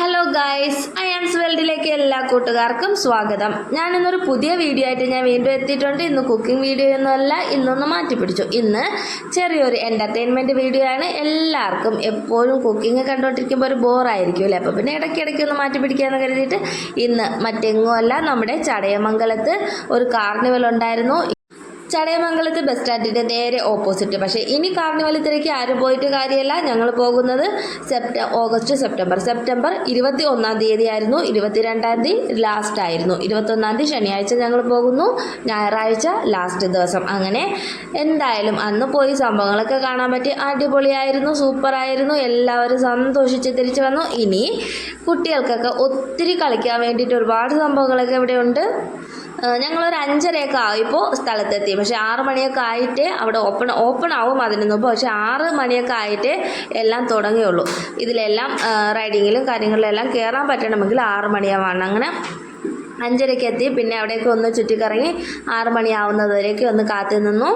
Hello guys Ayan's വേൾഡിലേക്ക് എല്ലാ കൂട്ടുകാർക്കും സ്വാഗതം. ഞാൻ ഇന്നൊരു പുതിയ വീഡിയോ ആയിട്ട് ഞാൻ വീണ്ടും എത്തിയിട്ടുണ്ട്. ഇന്ന് കുക്കിംഗ് വീഡിയോ ഒന്നുമല്ല ഇന്നൊന്ന് മാറ്റി പിടിച്ചു. ഇന്ന് ചെറിയൊരു എന്റർടൈൻമെന്റ് വീഡിയോ ആണ്. എല്ലാവർക്കും എപ്പോഴും കുക്കിംഗ് കണ്ടുകൊണ്ടിരിക്കുമ്പോൾ ഒരു ബോറായിരിക്കും അല്ലേ? അപ്പോൾ പിന്നെ ഇടയ്ക്കിടയ്ക്ക് ഒന്ന് മാറ്റി പിടിക്കാമെന്ന് കരുതിയിട്ട് ഇന്ന് മറ്റെങ്ങുമല്ല നമ്മുടെ ചടയമംഗലത്ത് ഒരു കാർണിവൽ ഉണ്ടായിരുന്നു. ചടയമംഗലത്ത് ബസ് സ്റ്റാൻഡിന്റെ നേരെ ഓപ്പോസിറ്റ് പക്ഷേ ഇനി കാർണിവലത്തിലേക്ക് ആരും പോയിട്ട് കാര്യമല്ല. ഞങ്ങൾ പോകുന്നത് സെപ്റ്റ ഓഗസ്റ്റ് സെപ്റ്റംബർ. സെപ്റ്റംബർ ഇരുപത്തി ഒന്നാം തീയതി ആയിരുന്നു ഇരുപത്തിരണ്ടാം തീയതി ലാസ്റ്റ് ആയിരുന്നു. ഇരുപത്തൊന്നാം തീയതി ശനിയാഴ്ച ഞങ്ങൾ പോകുന്നു. ഞായറാഴ്ച ലാസ്റ്റ് ദിവസം. അങ്ങനെ എന്തായാലും അന്ന് പോയി സംഭവങ്ങളൊക്കെ കാണാൻ പറ്റി. അടിപൊളിയായിരുന്നു സൂപ്പറായിരുന്നു. എല്ലാവരും സന്തോഷിച്ച് തിരിച്ചു വന്നു. ഇനി കുട്ടികൾക്കൊക്കെ ഒത്തിരി കളിക്കാൻ വേണ്ടിയിട്ട് ഒരുപാട് സംഭവങ്ങളൊക്കെ ഇവിടെ ഉണ്ട് ഞങ്ങളൊരു അഞ്ചരയൊക്കെ ആയിപ്പോൾ സ്ഥലത്തെത്തി. പക്ഷേ ആറ് മണിയൊക്കെ ആയിട്ട് അവിടെ ഓപ്പൺ ഓപ്പൺ ആവും അതിന് മുമ്പ്. പക്ഷേ ആറ് മണിയൊക്കെ ആയിട്ട് എല്ലാം തുടങ്ങിയുള്ളൂ ഇതിലെല്ലാം റൈഡിങ്ങിലും കാര്യങ്ങളിലെല്ലാം കയറാൻ പറ്റണമെങ്കിൽ ആറ് മണിയാവാണ്. അങ്ങനെ അഞ്ചരയ്ക്ക് എത്തി. പിന്നെ അവിടേക്ക് ഒന്ന് ചുറ്റിക്കറങ്ങി ആറ് മണിയാവുന്നതുവരേക്ക് ഒന്ന് കാത്തു നിന്നു.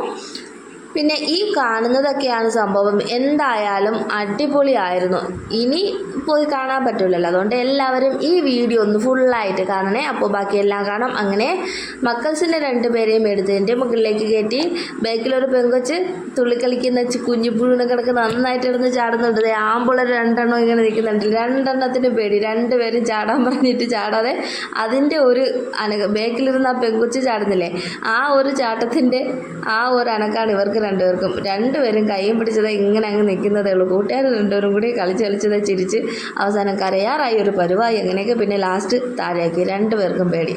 പിന്നെ ഈ കാണുന്നതൊക്കെയാണ് സംഭവം. എന്തായാലും അടിപൊളിയായിരുന്നു. ഇനി പോയി കാണാൻ പറ്റില്ലല്ലോ അതുകൊണ്ട് എല്ലാവരും ഈ വീഡിയോ ഒന്ന് ഫുള്ളായിട്ട് കാണണേ. അപ്പോൾ ബാക്കിയെല്ലാം കാണാം. അങ്ങനെ മക്കൾസിന്റെ രണ്ടുപേരെയും എടുത്തതിന്റെ മുകളിലേക്ക് കയറ്റി ബാക്കിലൊരു പെങ്കൊച്ച് തുള്ളിക്കളിക്കുന്ന കുഞ്ഞിപ്പുഴുവിനെ കിടക്ക് നന്നായിട്ട് ഇടന്ന് ചാടുന്നുണ്ട്. ആമ്പിളർ രണ്ടെണ്ണം ഇങ്ങനെ നിൽക്കുന്നുണ്ട്. രണ്ടെണ്ണത്തിന് പേടി. രണ്ടുപേരും ചാടാൻ പറഞ്ഞിട്ട് ചാടാതെ അതിന്റെ ഒരു അനക ബാക്കിലിരുന്ന് ആ പെങ്കൊച്ച് ചാടുന്നില്ലേ? ആ ഒരു ചാട്ടത്തിന്റെ ആ ഒരു അനക്കാണ് ഇവർക്ക് രണ്ടുപേർക്കും. രണ്ടുപേരും കൈയും പിടിച്ചത് ഇങ്ങനെ അങ്ങ് നിൽക്കുന്നതേ ഉള്ളൂ. കൂട്ടുകാർ രണ്ടുപേരും കൂടി കളിച്ച് കളിച്ചത് ചിരിച്ച് അവസാനം കരയാറായി ഒരു പരുവായി. അങ്ങനെയൊക്കെ പിന്നെ ലാസ്റ്റ് താഴേക്ക് രണ്ടുപേർക്കും പേടി.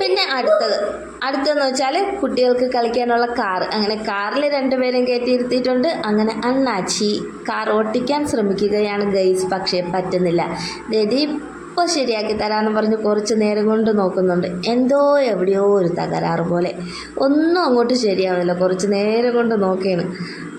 പിന്നെ അടുത്തത്. അടുത്തെന്ന് വെച്ചാൽ കുട്ടികൾക്ക് കളിക്കാനുള്ള കാർ. അങ്ങനെ കാറിൽ രണ്ടുപേരും കയറ്റിയിരുത്തിയിട്ടുണ്ട് അങ്ങനെ അണ്ണാച്ചി കാർ ഓട്ടിക്കാൻ ശ്രമിക്കുകയാണ് ഗൈസ്. പക്ഷേ പറ്റുന്നില്ല. ദതി ഇപ്പോൾ ശരിയാക്കി തരാമെന്ന് പറഞ്ഞ് കുറച്ച് നേരം കൊണ്ട് നോക്കുന്നുണ്ട്. എന്തോ എവിടെയോ ഒരു തകരാറ് പോലെ. ഒന്നും അങ്ങോട്ട് ശരിയാവുന്നില്ല കുറച്ച് നേരം കൊണ്ട് നോക്കിയാണ്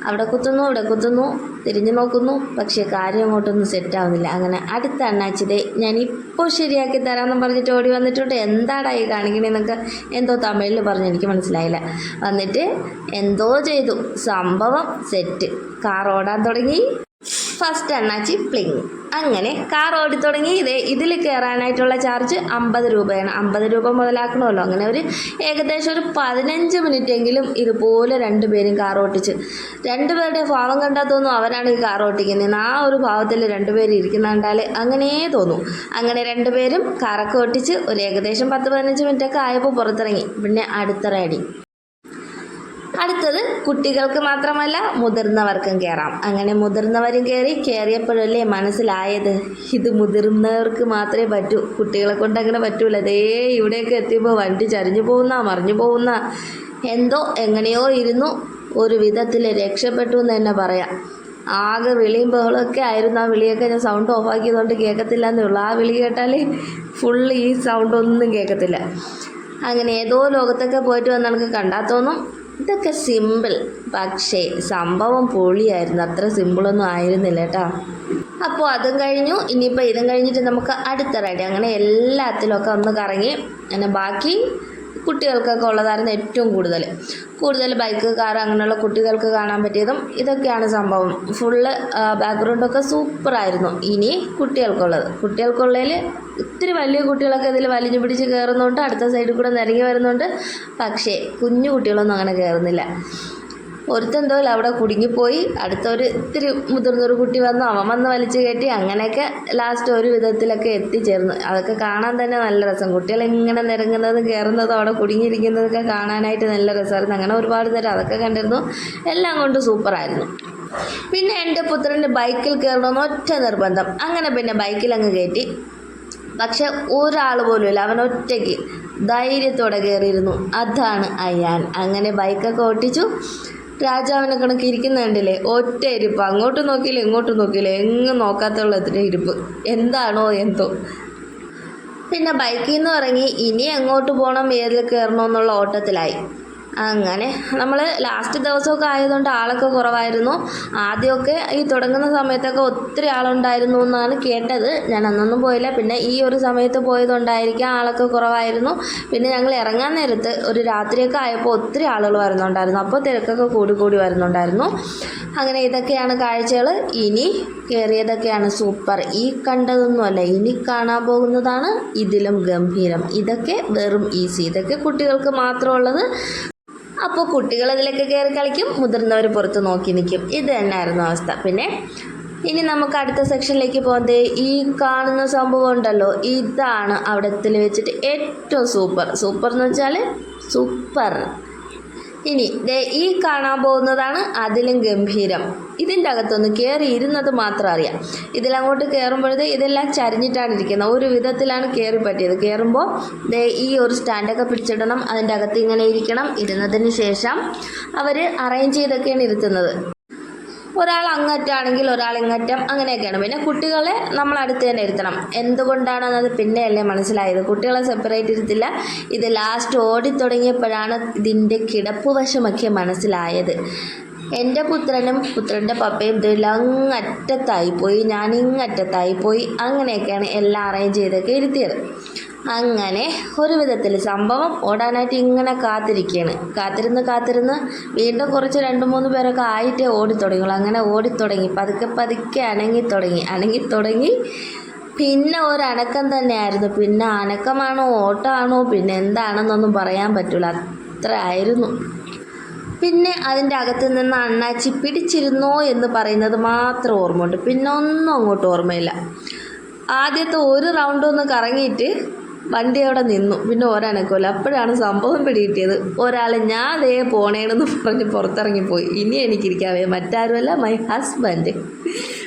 അവിടെ കുത്തുന്നു ഇവിടെ കുത്തുന്നു തിരിഞ്ഞു നോക്കുന്നു. പക്ഷേ കാര്യം അങ്ങോട്ടൊന്നും സെറ്റാവുന്നില്ല അങ്ങനെ അടുത്ത അണ്ണാച്ചിടെ ഞാൻ ഇപ്പോൾ ശരിയാക്കി തരാമെന്ന് പറഞ്ഞിട്ട് ഓടി വന്നിട്ടുണ്ട്. എന്താടാ ഈ കാണിക്കണേന്നൊക്കെ എന്തോ തമിഴിൽ പറഞ്ഞു എനിക്ക് മനസ്സിലായില്ല. വന്നിട്ട് എന്തോ ചെയ്തു. സംഭവം സെറ്റ് കാർ ഓടാൻ തുടങ്ങി. ഫസ്റ്റ് അണ്ണാച്ചി പ്ലിങ്. അങ്ങനെ കാർ ഓടിത്തുടങ്ങി ഇതേ ഇതിൽ കയറാനായിട്ടുള്ള ചാർജ് അമ്പത് രൂപയാണ്. അമ്പത് രൂപ മുതലാക്കണമല്ലോ. അങ്ങനെ ഒരു ഏകദേശം ഒരു പതിനഞ്ച് മിനിറ്റെങ്കിലും ഇതുപോലെ രണ്ടുപേരും കാർ ഓട്ടിച്ച്. രണ്ടുപേരുടെ ഭാവം കണ്ടാൽ തോന്നും അവരാണ് ഈ കാർ ഓട്ടിക്കുന്നത്. ആ ഒരു ഭാവത്തിൽ രണ്ടുപേരും ഇരിക്കുന്ന കണ്ടാൽ അങ്ങനെ തോന്നും. അങ്ങനെ രണ്ടുപേരും കാറൊക്കെ ഓട്ടിച്ച് ഒരു ഏകദേശം പത്ത് പതിനഞ്ച് മിനിറ്റൊക്കെ ആയപ്പോൾ പുറത്തിറങ്ങി. പിന്നെ അടുത്ത റൈഡിങ്. അടുത്തത് കുട്ടികൾക്ക് മാത്രമല്ല മുതിർന്നവർക്കും കയറാം അങ്ങനെ മുതിർന്നവരും കയറി കയറിയപ്പോഴല്ലേ മനസ്സിലായത്? ഇത് മുതിർന്നവർക്ക് മാത്രമേ പറ്റൂ. കുട്ടികളെ കൊണ്ട് അങ്ങനെ പറ്റൂല. ദേ ഇവിടെയൊക്കെ എത്തിയപ്പോൾ വണ്ടി ചരിഞ്ഞു പോകുന്ന മറിഞ്ഞു പോകുന്ന എന്തോ എങ്ങനെയോ ഇരുന്നു. ഒരു വിധത്തിൽ രക്ഷപ്പെട്ടു എന്ന് തന്നെ പറയാം. ആകെ വിളിയും ബഹളമൊക്കെ ആയിരുന്നു ആ വിളിയൊക്കെ. ഞാൻ സൗണ്ട് ഓഫ് ആക്കിയതുകൊണ്ട് കേൾക്കത്തില്ല എന്നേ ആ വിളി കേട്ടാൽ ഫുള്ള് ഈ സൗണ്ട് ഒന്നും കേൾക്കത്തില്ല അങ്ങനെ ഏതോ ലോകത്തൊക്കെ പോയിട്ട് വന്ന് കണ്ടാൽ തോന്നും. ഇതൊക്കെ സിമ്പിൾ പക്ഷേ സംഭവം പൊളിയായിരുന്നു. അത്ര സിമ്പിളൊന്നും ആയിരുന്നില്ല കേട്ടോ അപ്പോൾ അതും കഴിഞ്ഞു. ഇനിയിപ്പോൾ ഇതും കഴിഞ്ഞിട്ട് നമുക്ക് അടുത്ത റൈഡ് അങ്ങനെ എല്ലാത്തിലൊക്കെ ഒന്ന് കറങ്ങി. അങ്ങനെ ബാക്കി കുട്ടികൾക്കൊക്കെ ഉള്ളതായിരുന്നു ഏറ്റവും കൂടുതൽ. കൂടുതൽ ബൈക്ക് കാർ അങ്ങനെയുള്ള കുട്ടികൾക്ക് കാണാൻ പറ്റിയതും ഇതൊക്കെയാണ് സംഭവം. ഫുള്ള് ബാക്ക്ഗ്രൗണ്ടൊക്കെ സൂപ്പറായിരുന്നു ഇനി കുട്ടികൾക്കുള്ളത്. കുട്ടികൾക്കുള്ളതിൽ ഒത്തിരി വലിയ കുട്ടികളൊക്കെ ഇതിൽ വലിഞ്ഞു പിടിച്ച് കയറുന്നുണ്ട് അടുത്ത സൈഡിൽ കൂടെ നിരങ്ങി വരുന്നുണ്ട്. പക്ഷേ കുഞ്ഞു കുട്ടികളൊന്നും അങ്ങനെ കയറുന്നില്ല ഒരുത്തെന്തോ അവിടെ കുടുങ്ങിപ്പോയി. അടുത്തൊരു ഇത്തിരി മുതിർന്നൊരു കുട്ടി വന്നു. അവൻ വന്ന് വലിച്ചു കയറ്റി. അങ്ങനെയൊക്കെ ലാസ്റ്റ് ഒരു വിധത്തിലൊക്കെ എത്തിച്ചേർന്നു. അതൊക്കെ കാണാൻ തന്നെ നല്ല രസം. കുട്ടികൾ ഇങ്ങനെ നിരങ്ങുന്നതും കയറുന്നതും അവിടെ കുടുങ്ങിയിരിക്കുന്നതൊക്കെ കാണാനായിട്ട് നല്ല രസമായിരുന്നു. അങ്ങനെ ഒരുപാട് നേരം അതൊക്കെ കണ്ടിരുന്നു. എല്ലാം കൊണ്ട് സൂപ്പറായിരുന്നു പിന്നെ എന്റെ പുത്രന്റെ ബൈക്കിൽ കയറണമെന്ന് ഒറ്റ നിർബന്ധം. അങ്ങനെ പിന്നെ ബൈക്കിൽ അങ്ങ് കയറ്റി. പക്ഷെ ഒരാൾ പോലുമില്ല അവൻ ഒറ്റയ്ക്ക് ധൈര്യത്തോടെ കയറിയിരുന്നു അതാണ് അയാൻ. അങ്ങനെ ബൈക്കൊക്കെ ഓട്ടിച്ചു. രാജാവിനെ കണക്ക് ഇരിക്കുന്ന ഒറ്റ ഇരിപ്പ്. അങ്ങോട്ട് നോക്കിയില്ല ഇങ്ങോട്ട് നോക്കിയില്ല? എങ്ങും നോക്കാത്തുള്ള ഇരിപ്പ്. എന്താണോ എന്തോ. പിന്നെ ബൈക്കിൽ നിന്ന് ഇറങ്ങി ഇനി എങ്ങോട്ട് പോകണം ഏതിൽ കയറണമെന്നുള്ള ഓട്ടത്തിലായി. അങ്ങനെ നമ്മൾ ലാസ്റ്റ് ദിവസമൊക്കെ ആയതുകൊണ്ട് ആളൊക്കെ കുറവായിരുന്നു. ആദ്യമൊക്കെ ഈ തുടങ്ങുന്ന സമയത്തൊക്കെ ഒത്തിരി ആളുണ്ടായിരുന്നു എന്നാണ് കേട്ടത്. ഞാൻ അന്നൊന്നും പോയില്ല. പിന്നെ ഈ ഒരു സമയത്ത് പോയതുകൊണ്ടായിരിക്കാം ആളൊക്കെ കുറവായിരുന്നു. പിന്നെ ഞങ്ങൾ ഇറങ്ങാൻ നേരത്ത് ഒരു രാത്രിയൊക്കെ ആയപ്പോൾ ഒത്തിരി ആളുകൾ വരുന്നുണ്ടായിരുന്നു. അപ്പോൾ തിരക്കൊക്കെ കൂടി കൂടി വരുന്നുണ്ടായിരുന്നു. അങ്ങനെ ഇതൊക്കെയാണ് കാഴ്ചകൾ. ഇനി കയറിയതൊക്കെയാണ് സൂപ്പർ. ഈ കണ്ടതൊന്നുമല്ല ഇനി കാണാൻ പോകുന്നതാണ് ഇതിലും ഗംഭീരം. ഇതൊക്കെ വെറും ഈസി ഇതൊക്കെ കുട്ടികൾക്ക് മാത്രമുള്ളത് അപ്പോൾ കുട്ടികൾ അതിലൊക്കെ കയറി കളിക്കും മുതിർന്നവർ പുറത്ത് നോക്കി നിൽക്കും. ഇത് തന്നെയായിരുന്നു അവസ്ഥ. പിന്നെ ഇനി നമുക്ക് അടുത്ത സെക്ഷനിലേക്ക് പോകുന്നത് ഈ കാണുന്ന സംഭവം ഉണ്ടല്ലോ. ഇതാണ് അവിടത്തിൽ വെച്ചിട്ട് ഏറ്റവും സൂപ്പർ. സൂപ്പർ എന്ന് വെച്ചാൽ സൂപ്പർ. ഇനി ഈ കാണാൻ പോകുന്നതാണ് അതിലും ഗംഭീരം. ഇതിന്റെ അകത്തൊന്ന് കയറി ഇരുന്നത് മാത്രം അറിയാം. ഇതിലങ്ങോട്ട് കയറുമ്പോഴത്തെ ഇതെല്ലാം ചരിഞ്ഞിട്ടാണ് ഇരിക്കുന്നത്. ഒരു വിധത്തിലാണ് കയറി പറ്റിയത്. കയറുമ്പോൾ ദേ ഈ ഒരു സ്റ്റാൻഡൊക്കെ പിടിച്ചിടണം. അതിന്റെ അകത്ത് ഇങ്ങനെ ഇരിക്കണം. ഇരുന്നതിന് ശേഷം അവർ അറേഞ്ച് ചെയ്തൊക്കെയാണ് ഇരുത്തുന്നത്. ഒരാൾ അങ്ങറ്റാണെങ്കിൽ ഒരാൾ ഇങ്ങറ്റം അങ്ങനെയൊക്കെയാണ്. പിന്നെ കുട്ടികളെ നമ്മൾ അടുത്ത് തന്നെ ഇരുത്തണം. എന്തുകൊണ്ടാണെന്നത് പിന്നെയല്ലേ മനസ്സിലായത്? കുട്ടികളെ സെപ്പറേറ്റ് ഇരുത്തില്ല. ഇത് ലാസ്റ്റ് ഓടിത്തുടങ്ങിയപ്പോഴാണ് ഇതിന്റെ കിടപ്പ് വശമൊക്കെ മനസ്സിലായത്. എന്റെ പുത്രനും പുത്രന്റെ പപ്പയും അങ്ങറ്റത്തായി പോയി ഞാൻ ഇങ്ങറ്റത്തായി പോയി അങ്ങനെയൊക്കെയാണ് എല്ലാം അറേഞ്ച് ചെയ്തൊക്കെ ഇരുത്തിയത്. അങ്ങനെ ഒരു വിധത്തിൽ സംഭവം ഓടാനായിട്ട് ഇങ്ങനെ കാത്തിരിക്കുകയാണ് കാത്തിരുന്ന് കാത്തിരുന്ന് വീണ്ടും കുറച്ച് രണ്ട് മൂന്ന് പേരൊക്കെ ആയിട്ടേ ഓടിത്തുടങ്ങുള്ളൂ അങ്ങനെ ഓടിത്തുടങ്ങി പതുക്കെ പതുക്കെ അനങ്ങി തുടങ്ങി അനങ്ങി തുടങ്ങി. പിന്നെ ഒരനക്കം തന്നെയായിരുന്നു. പിന്നെ അനക്കമാണോ ഓട്ടമാണോ പിന്നെ എന്താണെന്നൊന്നും പറയാൻ പറ്റില്ല അത്ര ആയിരുന്നു. പിന്നെ അതിന്റെ അകത്ത് നിന്ന് അണ്ണാച്ചി പിടിച്ചിരുന്നോ എന്ന് പറയുന്നത് മാത്രം ഓർമ്മയുണ്ട്. പിന്നെ ഒന്നും അങ്ങോട്ട് ഓർമ്മയില്ല. ആദ്യത്തെ ഒരു റൗണ്ട് ഒന്ന് കറങ്ങിയിട്ട് വണ്ടി അവിടെ നിന്നു. പിന്നെ ഒരനക്കമില്ല അപ്പോഴാണ് സംഭവം പിടികിട്ടിയത്. ഒരാൾ ഞാൻ ദേ പോണേണെന്ന് പറഞ്ഞ് പുറത്തിറങ്ങിപ്പോയി. ഇനി എനിക്കിരിക്കാവേ. മറ്റാരുമല്ല മൈ ഹസ്ബൻഡ്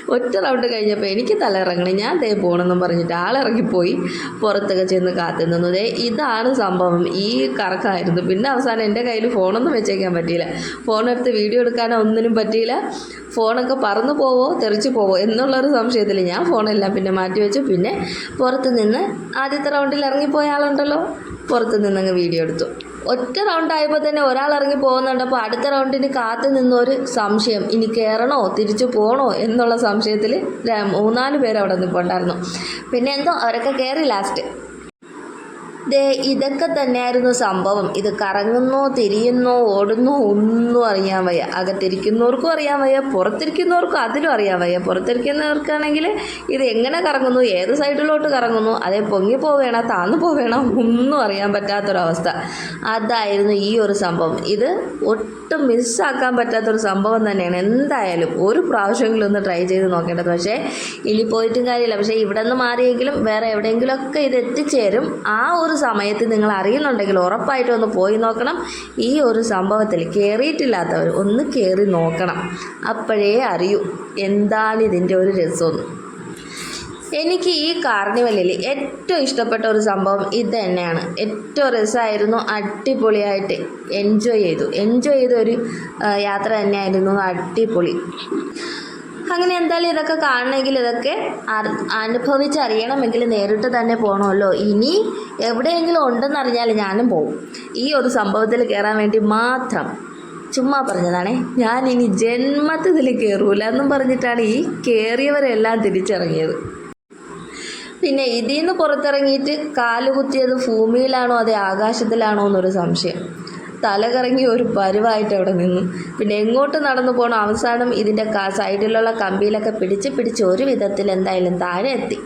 ഒറ്റ റൗണ്ട് കഴിഞ്ഞപ്പോൾ എനിക്ക് തല ഇറങ്ങണം ഞാൻ ദേ പോകണമെന്നും പറഞ്ഞിട്ട് ആളിറങ്ങിപ്പോയി പുറത്തൊക്കെ ചെന്ന് കാത്തു നിന്നു ദേ ഇതാണ് സംഭവം. ഈ കറക്കമായിരുന്നു പിന്നെ അവസാനം എന്റെ കയ്യിൽ ഫോണൊന്നും വെച്ചേക്കാൻ പറ്റിയില്ല. ഫോണെടുത്ത് വീഡിയോ എടുക്കാനോ ഒന്നിനും പറ്റിയില്ല. ഫോണൊക്കെ പറന്നു പോവോ തെറിച്ചു പോവോ എന്നുള്ളൊരു സംശയത്തിൽ ഞാൻ ഫോണെല്ലാം പിന്നെ മാറ്റി വെച്ചു. പിന്നെ പുറത്ത് നിന്ന് ആദ്യത്തെ റൗണ്ടിൽ ഇറങ്ങിപ്പോയ ആളുണ്ടല്ലോ. പുറത്ത് നിന്നങ്ങ് വീഡിയോ എടുത്തു. ഒറ്റ റൗണ്ട് ആയപ്പോൾ തന്നെ ഒരാൾ ഇറങ്ങി പോകുന്നുണ്ടപ്പോൾ അടുത്ത റൗണ്ടിന് കാത്തു നിന്നൊരു സംശയം. ഇനി കയറണോ തിരിച്ചു പോകണോ എന്നുള്ള സംശയത്തിൽ മൂന്നാൽ പേര് അവിടെ നിൽപ്പുണ്ടായിരുന്നു പിന്നെ എന്തോ അവരൊക്കെ കയറി ലാസ്റ്റ് ദേ ഇതൊക്കെ തന്നെയായിരുന്നു സംഭവം. ഇത് കറങ്ങുന്നോ തിരിയുന്നോ ഓടുന്നോ ഒന്നും അറിയാൻ വയ്യ. അകത്തിരിക്കുന്നവർക്കും അറിയാൻ വയ്യ പുറത്തിരിക്കുന്നവർക്കും അതിലും അറിയാൻ വയ്യ. പുറത്തിരിക്കുന്നവർക്കാണെങ്കിൽ ഇത് എങ്ങനെ കറങ്ങുന്നു ഏത് സൈഡിലോട്ട് കറങ്ങുന്നു അതേ പൊങ്ങി പോവേണ താന്നു പോവേണ ഒന്നും അറിയാൻ പറ്റാത്തൊരവസ്ഥ. അതായിരുന്നു ഈ ഒരു സംഭവം. ഇത് ഒട്ടും മിസ്സാക്കാൻ പറ്റാത്തൊരു സംഭവം തന്നെയാണ്. എന്തായാലും ഒരു പ്രാവശ്യമെങ്കിലും ഒന്ന് ട്രൈ ചെയ്ത് നോക്കേണ്ടത്. പക്ഷേ ഇനി പോയിട്ടും കാര്യമില്ല. പക്ഷേ ഇവിടെ നിന്ന് മാറിയെങ്കിലും വേറെ എവിടെയെങ്കിലുമൊക്കെ ഇത് എത്തിച്ചേരും. ആ ഒരു സമയത്ത് നിങ്ങൾ അറിയുന്നുണ്ടെങ്കിൽ ഉറപ്പായിട്ടും ഒന്ന് പോയി നോക്കണം. ഈ ഒരു സംഭവത്തിൽ കയറിയിട്ടില്ലാത്തവർ ഒന്ന് കയറി നോക്കണം. അപ്പോഴേ അറിയൂ എന്താണ് ഇതിന്റെ ഒരു രസമെന്ന് എനിക്ക് ഈ കാർണിവലിൽ ഏറ്റവും ഇഷ്ടപ്പെട്ട ഒരു സംഭവം ഇത് തന്നെയാണ്. ഏറ്റവും രസമായിരുന്നു അടിപൊളിയായിട്ട് എൻജോയ് ചെയ്തു. എൻജോയ് ചെയ്ത ഒരു യാത്ര തന്നെയായിരുന്നു. അടിപൊളി. അങ്ങനെ എന്തായാലും ഇതൊക്കെ കാണണമെങ്കിൽ ഇതൊക്കെ അനുഭവിച്ചറിയണമെങ്കിൽ നേരിട്ട് തന്നെ പോകണമല്ലോ ഇനി എവിടെയെങ്കിലും ഉണ്ടെന്നറിഞ്ഞാൽ ഞാനും പോവും. ഈ ഒരു സംഭവത്തിൽ കയറാൻ വേണ്ടി മാത്രം. ചുമ്മാ പറഞ്ഞതാണേ. ഞാൻ ഇനി ജന്മത്തിൽ കയറൂല എന്നും പറഞ്ഞിട്ടാണ് ഈ കയറിയവരെല്ലാം തിരിച്ചിറങ്ങിയത്. പിന്നെ ഇതിൽ നിന്ന് പുറത്തിറങ്ങിയിട്ട് കാലുകുത്തിയത് ഭൂമിയിലാണോ അതെ ആകാശത്തിലാണോ എന്നൊരു സംശയം. തല കറങ്ങി ഒരു പരുവായിട്ട് അവിടെ നിന്നു. പിന്നെ എങ്ങോട്ട് നടന്നു പോകണം അവസാനം ഇതിന്റെ സൈഡിലുള്ള കമ്പിയിലൊക്കെ പിടിച്ച് പിടിച്ച് ഒരു വിധത്തിൽ എന്തായാലും താഴെ എത്തി.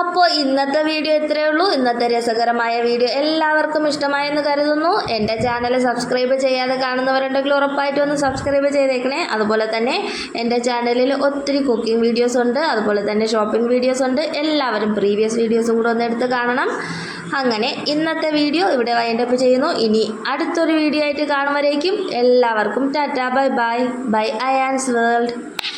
അപ്പോൾ ഇന്നത്തെ വീഡിയോ ഇത്രയേ ഉള്ളൂ. ഇന്നത്തെ രസകരമായ വീഡിയോ എല്ലാവർക്കും ഇഷ്ടമായെന്ന് കരുതുന്നു. എന്റെ ചാനൽ സബ്സ്ക്രൈബ് ചെയ്യാതെ കാണുന്നവരുണ്ടെങ്കിൽ ഉറപ്പായിട്ടും ഒന്ന് സബ്സ്ക്രൈബ് ചെയ്തേക്കണേ. അതുപോലെ തന്നെ എന്റെ ചാനലിൽ ഒത്തിരി കുക്കിംഗ് വീഡിയോസ് ഉണ്ട്. അതുപോലെ തന്നെ ഷോപ്പിംഗ് വീഡിയോസ് ഉണ്ട്. എല്ലാവരും പ്രീവിയസ് വീഡിയോസും കൂടെ ഒന്ന് എടുത്ത് കാണണം. അങ്ങനെ ഇന്നത്തെ വീഡിയോ ഇവിടെ വൈൻഡപ്പ് ചെയ്യുന്നു. ഇനി അടുത്തൊരു വീഡിയോ ആയിട്ട് കാണുമ്പോഴേക്കും എല്ലാവർക്കും tata bye bye bye Ayaan's world